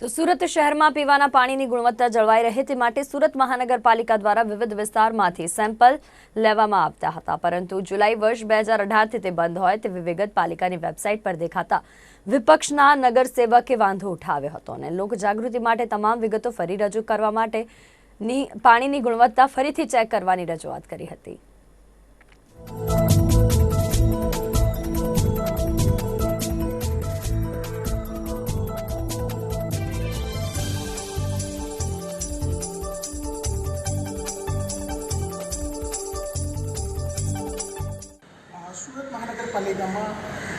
તો સુરત શહેરમાં પીવાના પાણીની ગુણવત્તા જળવાઈ રહે તે માટે સુરત મહાનગરપાલિકા દ્વારા વિવિધ વિસ્તારમાંથી સેમ્પલ લેવામાં આવતા હતા. પરંતુ જુલાઈ વર્ષ બે હજાર અઢારથી તે બંધ હોય તેવી વિગત પાલિકાની વેબસાઇટ પર દેખાતા વિપક્ષના નગરસેવકે વાંધો ઉઠાવ્યો હતો અને લોક જાગૃતિ માટે તમામ વિગતો ફરી રજૂ કરવા માટે પાણીની ગુણવત્તા ફરીથી ચેક કરવાની રજૂઆત કરી હતી. સુરત મહાનગરપાલિકામાં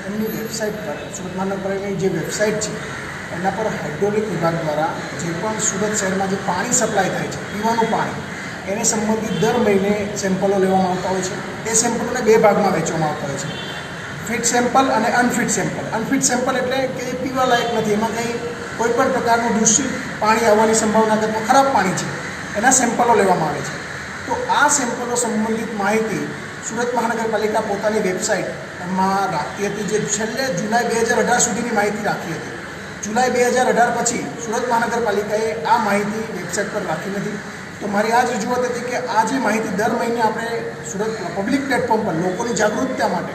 એમની વેબસાઇટ પર, સુરત મહાનગરપાલિકાની જે વેબસાઇટ છે, એના પર હાઇડ્રોલિક વિભાગ દ્વારા જે પણ સુરત શહેરમાં જે પાણી સપ્લાય થાય છે, પીવાનું પાણી, એને સંબંધિત દર મહિને સેમ્પલો લેવામાં આવતા હોય છે. એ સેમ્પલોને બે ભાગમાં વેચવામાં આવતા હોય છે. ફિટ સેમ્પલ અને અનફિટ સેમ્પલ. અનફિટ સેમ્પલ એટલે કે જે પીવા લાયક નથી. એમાં કંઈ કોઈ પણ પ્રકારનું દૂષિત પાણી આવવાની સંભાવના કરતાં ખરાબ પાણી છે, એના સેમ્પલો લેવામાં આવે છે. તો આ સેમ્પલો સંબંધિત માહિતી સુરત મહાનગરપાલિકા પોતાની વેબસાઇટમાં રાખતી હતી, જે છેલ્લે જુલાઈ બે હજાર અઢાર સુધીની માહિતી રાખી હતી. જુલાઈ બે હજાર અઢાર પછી સુરત મહાનગરપાલિકાએ આ માહિતી વેબસાઇટ પર રાખી નથી. તો મારી આ જ રજૂઆત હતી કે આ જે માહિતી દર મહિને આપણે સુરત પબ્લિક પ્લેટફોર્મ પર લોકોની જાગૃતતા માટે,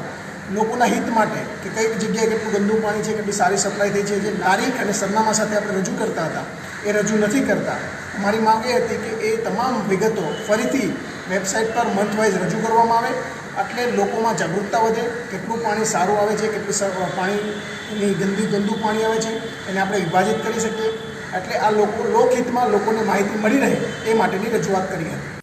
લોકોના હિત માટે, કે કઈ જગ્યાએ કેટલું ગંદુ પાણી છે, કેટલી સારી સપ્લાય થઈ છે, જે તારીખ અને સરનામા સાથે આપણે રજૂ કરતા હતા, એ રજૂ નથી કરતા. મારી માંગ એ હતી કે એ તમામ વિગતો ફરીથી વેબસાઇટ પર મંથ વાઇઝ રજૂ કરવામાં આવે, એટલે લોકોમાં જાગૃતતા વધે, કેટલું પાણી સારું આવે છે, કેટલું પાણીની ગંદી, ગંદુ પાણી આવે છે, એને આપણે વિભાજિત કરી શકીએ. એટલે આ લોકો, લોકહિતમાં લોકોને માહિતી મળી રહે એ માટેની રજૂઆત કરી હતી.